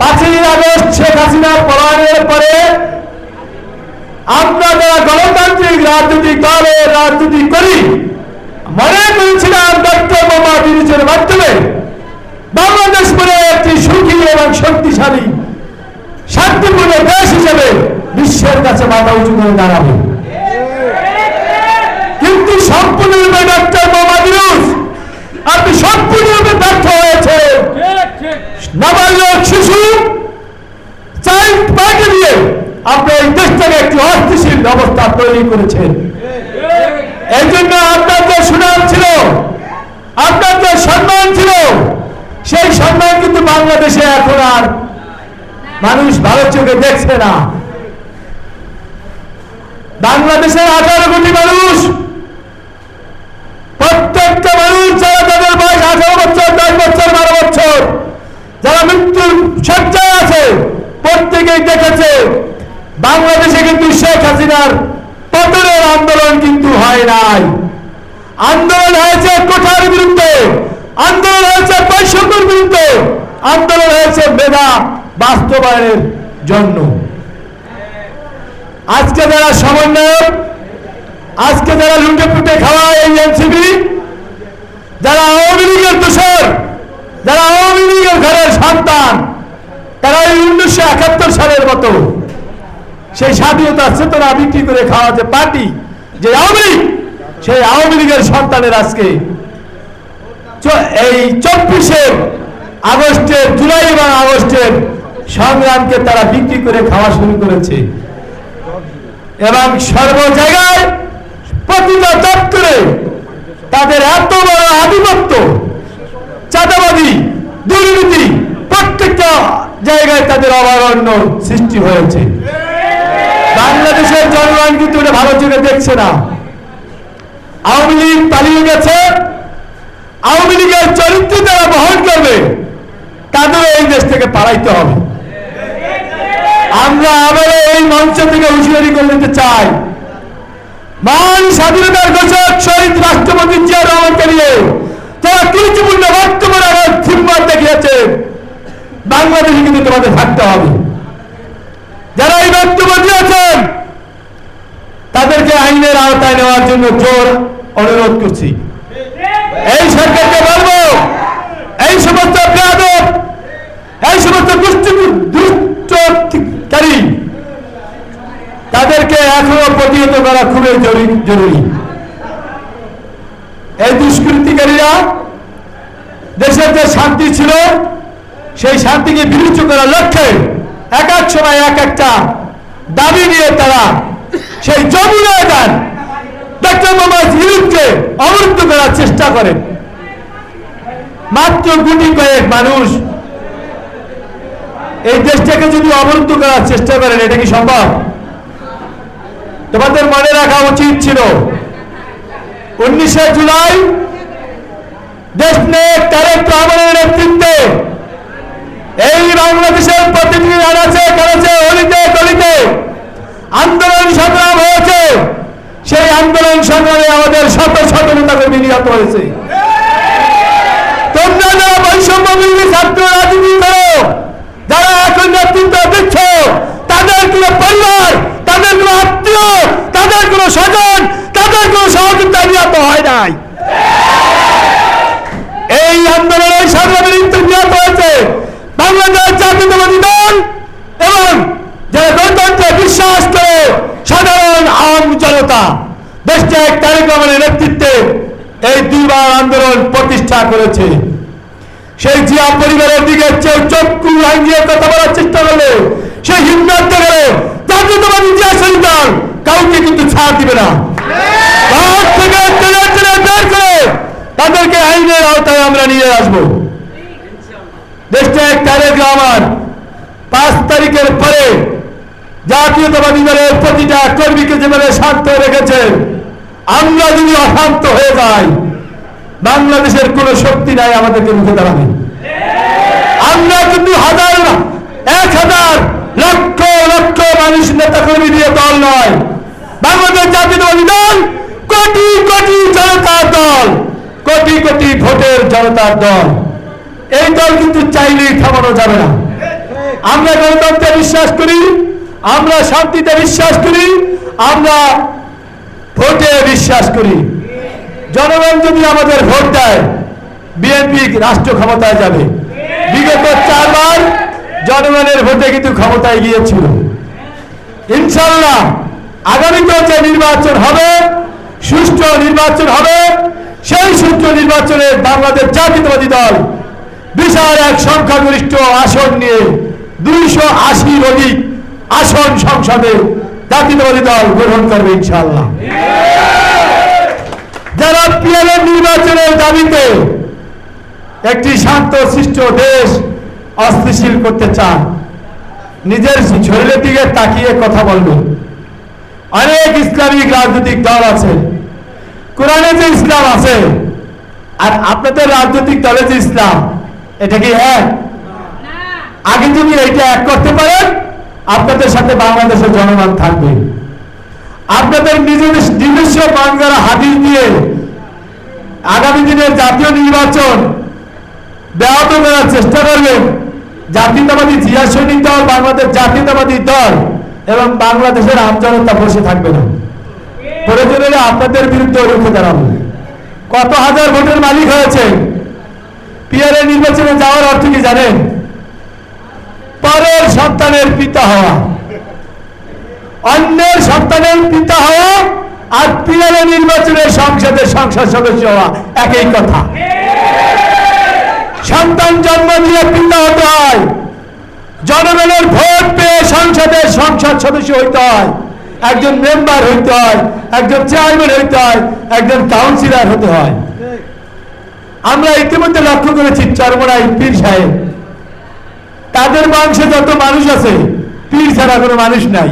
পাঁচই আগস্ট শেখ হাসিনা পলায়নের পরে আমরা যারা গণতান্ত্রিক রাজনৈতিক দলের রাজনীতি করি, মনে করেছিলাম ডক্টর মোহাম্মদ ইউনুসের মাধ্যমে বাংলাদেশ বলে একটি সুখী এবং শক্তিশালী, শান্তিপূর্ণ দেশ হিসেবে বিশ্বের কাছে মাথা উঁচু করে দাঁড়াবে। কিন্তু সম্পূর্ণরূপে ডক্টর মোহাম্মদ ইউনুস, আপনি সম্পূর্ণরূপে ব্যর্থ হয়েছে নাবালক শিশু চাইল্ড পার্টি দিয়ে আপনি এই দেশটাকে একটি অস্থিতিশীল অবস্থা তৈরি করেছেন। এই জন্য আপনার যে সুনাম ছিল, আপনার যে সম্মান ছিল, সেই সম্মান কিন্তু বাংলাদেশে এখন আর মানুষ ভালো চোখে দেখছে না। বাংলাদেশের আঠারো কোটি মানুষ প্রত্যেকটা মানুষ যারা তাদের বয়স আঠারো বছর দশ বছর বারো বছর যারা মৃত্যুর সজ্জায় আছে প্রত্যেকেই দেখেছে বাংলাদেশে কিন্তু শেখ হাসিনার পতনের আন্দোলন কিন্তু হয় নাই। আন্দোলন হয়েছে কোঠার বিরুদ্ধে। আন্দোলন হয়েছে বৈষম্যের বিরুদ্ধে। আন্দোলন হয়েছে মেধা বাস্তবায়নের জন্য। আজকে যারা সমন্বয়ক, আজকে যারা লুটে পুটে খাওয়া এই এনসিপি, যারা আওয়ামী লীগের দোষর, যারা আওয়ামী লীগের ঘরের সন্তান, তারা এই উনিশশো একাত্তর সালের মতো সেই স্বাধীনতার চেতনা বিক্রি করে খাওয়া যে পার্টি যে আওয়ামী লীগ, সেই আওয়ামী লীগের সন্তানের আজকে এই চব্বিশের আগস্টের, জুলাই এবং আগস্টের সংগ্রামকে তারা বিক্রি করে খাওয়া শুরু করেছে। এবং সর্ব জায়গায় প্রতিটা চক্করে তাদের এত বড় আধিপত্য চাঁদাবাদী দুর্নীতি প্রত্যেকটা জায়গায় তাদের অভারণ্য সৃষ্টি হয়েছে। বাংলাদেশের জনগণ কিন্তু এটা ভালো চোখে দেখছে না। আওয়ামী লীগ পালিয়ে গেছে। আওয়ামী লীগের চরিত্র যারা বহন করবে তাদেরও এই দেশ থেকে পালাইতে হবে। আমরা আবারও এই মঞ্চ থেকে হুঁশিয়ারি করে নিতে চাই। মহান স্বাধীনতার ঘোষক শহীদ রাষ্ট্রপতি জিয়া রহমানকে নিয়ে তারা গুরুত্বপূর্ণ বক্তব্য রাখার সিম্বল দেখিয়েছে, বাংলাদেশে কিন্তু তোমাদের থাকতে হবে। যারা এই বক্তব্য দিয়েছেন, তাদেরকে আইনের আওতায় নেওয়ার জন্য জোর অনুরোধ করছি। এই সরকারকে বলব, এই সমস্ত এই সমস্ত দুষ্ট, দুষ্টকারী, তাদেরকে এখনও প্রতিহত করা খুবই জরুরি- জরুরি। এই দুষ্কৃতিকারীরা দেশের যে শান্তি ছিল, সেই শান্তিকে বিরুদ্ধ করার লক্ষ্যে এক এক সময় এক একটা দাবি নিয়ে তারা সেই যমুনা গান ডক্টর মোহাম্মদ অবরুদ্ধ করার চেষ্টা করেন। মাত্র গুটি কয়েক মানুষ এই দেশটাকে যদি অবরুদ্ধ করার চেষ্টা করেন, এটা কি সম্ভব? তোমাদের মনে রাখা উচিত ছিল, উনিশে জুলাই দেশ নেক তারেক রহমানের নেতৃত্বে এই বাংলাদেশের প্রতিনিধি আনাচে করেছে অলিতে গলিতে আন্দোলন সংগ্রাম হয়েছে। সেই আন্দোলন সংগ্রামে আমাদের শত শত নেতাকর্মী নিহত হয়েছে। তোমরা যারা বৈষম্য ছাত্র রাজনীতি করো যারা এখন নেতৃত্ব দিচ্ছ তাদের কোনো পরিবার তাদের কোনো আত্মীয় তাদের কোনো স্বজন তাদের কোনো সহযোগিতা নিহত হয় নাই এই আন্দোলনে সংগ্রামের মৃত্যু নিহত হয়েছে বাংলাদেশ জাতীয়তাবাদী দল এবং যারা গণতন্ত্রে বিশ্বাস করে সাধারণ আম জনতা দেশটা এক তারেক রহমানের নেতৃত্বে এই দুইবার আন্দোলন প্রতিষ্ঠা করেছে। সেই জিয়া পরিবারের দিকে চক্ষু ভাঙিয়ে কথা বলার চেষ্টা করলে সেই সন্তান কাউকে কিন্তু ছাড় দিবে না। তাদেরকে আইনের আওতায় আমরা নিয়ে আসব। দেশটা এক রহমান পাঁচ তারিখের পরে জাতীয়তাবাদী দলের প্রতিটা কর্মীকে যেভাবে শান্ত রেখেছেন আমরা যদি অশান্ত হয়ে যাই, বাংলাদেশের কোন শক্তি নাই আমাদেরকে মুখে দাঁড়াবে। আমরা কিন্তু হাজার, এক হাজার, লক্ষ লক্ষ মানুষ নেতা কর্মী দিয়ে দল নয়। বাংলাদেশ জাতীয়তাবাদী দল কোটি কোটি জনতার দল, কোটি কোটি ভোটের জনতার দল। এই দল কিন্তু চাইলেই থামানো যাবে না। আমরা গণতন্ত্রে বিশ্বাস করি, আমরা শান্তিতে বিশ্বাস করি, আমরা ভোটে বিশ্বাস করি। জনগণ যদি আমাদের ভোট দেয় বিএনপি রাষ্ট্র ক্ষমতায় যাবে। বিগত চারবার জনগণের ভোটে কিন্তু ক্ষমতায় গিয়েছিল। ইনশাল্লাহ আগামীতে যে নির্বাচন হবে, সুষ্ঠু নির্বাচন হবে, সেই সুষ্ঠু নির্বাচনে বাংলাদেশ জাতীয়তাবাদী দল বিশাল এক সংখ্যাগরিষ্ঠ আসন নিয়ে দুইশো আশির অধিক আসন সংসদে জাতীয়তাবাদী দল গ্রহণ করবে ইনশাল্লাহ যারা পিএলএর নির্বাচনের দাবিতে একটি শান্ত, সৃষ্ট দেশ অস্থিতিশীল করতে চান, নিজের শরীরের দিকে তাকিয়ে কথা বলবেন। অনেক ইসলামিক রাজনৈতিক দল আছে। কোরআনে যে ইসলাম আছে, আর আপনাদের রাজনৈতিক দলে যে ইসলাম, এটা কি এক? আগে যদি এইটা এক করতে পারেন আপনাদের সাথে বাংলাদেশের জনগণ থাকবে। আপনাদের নিজেদের নিজস্ব বাংলার হাদিস দিয়ে আগামী দিনের জাতীয় নির্বাচন ব্যাহত করার চেষ্টা করবেন। জাতীয়তাবাদী জিয়া সৈনিক দল, বাংলাদেশ জাতীয়তাবাদী দল এবং বাংলাদেশের আমজনতা বসে থাকবে না। প্রয়োজন আপনাদের বিরুদ্ধে রুখে দাঁড়াবো। কত হাজার ভোটের মালিক হয়েছে পিয়ারের নির্বাচনে যাওয়ার অর্থ কি জানেন? পরের সন্তানের পিতা হওয়া, অন্যের সন্তানের পিতা হওয়া আর পিয়ারের নির্বাচনের সংসদে সংসদ সদস্য হওয়া, একই কথা। সন্তান জন্ম দিয়ে পিতা হতে হয়, জনগণের ভোট পেয়ে সংসদের সংসদ সদস্য হইতে হয়, একজন মেম্বার হইতে হয়, একজন চেয়ারম্যান হইতে হয়, একজন কাউন্সিলর হতে হয়। আমরা ইতিমধ্যে লক্ষ্য করেছি চরমরাই পীর সাহেব। তাদের বংশে যত মানুষ আছে পীর ছাড়া কোনো মানুষ নাই।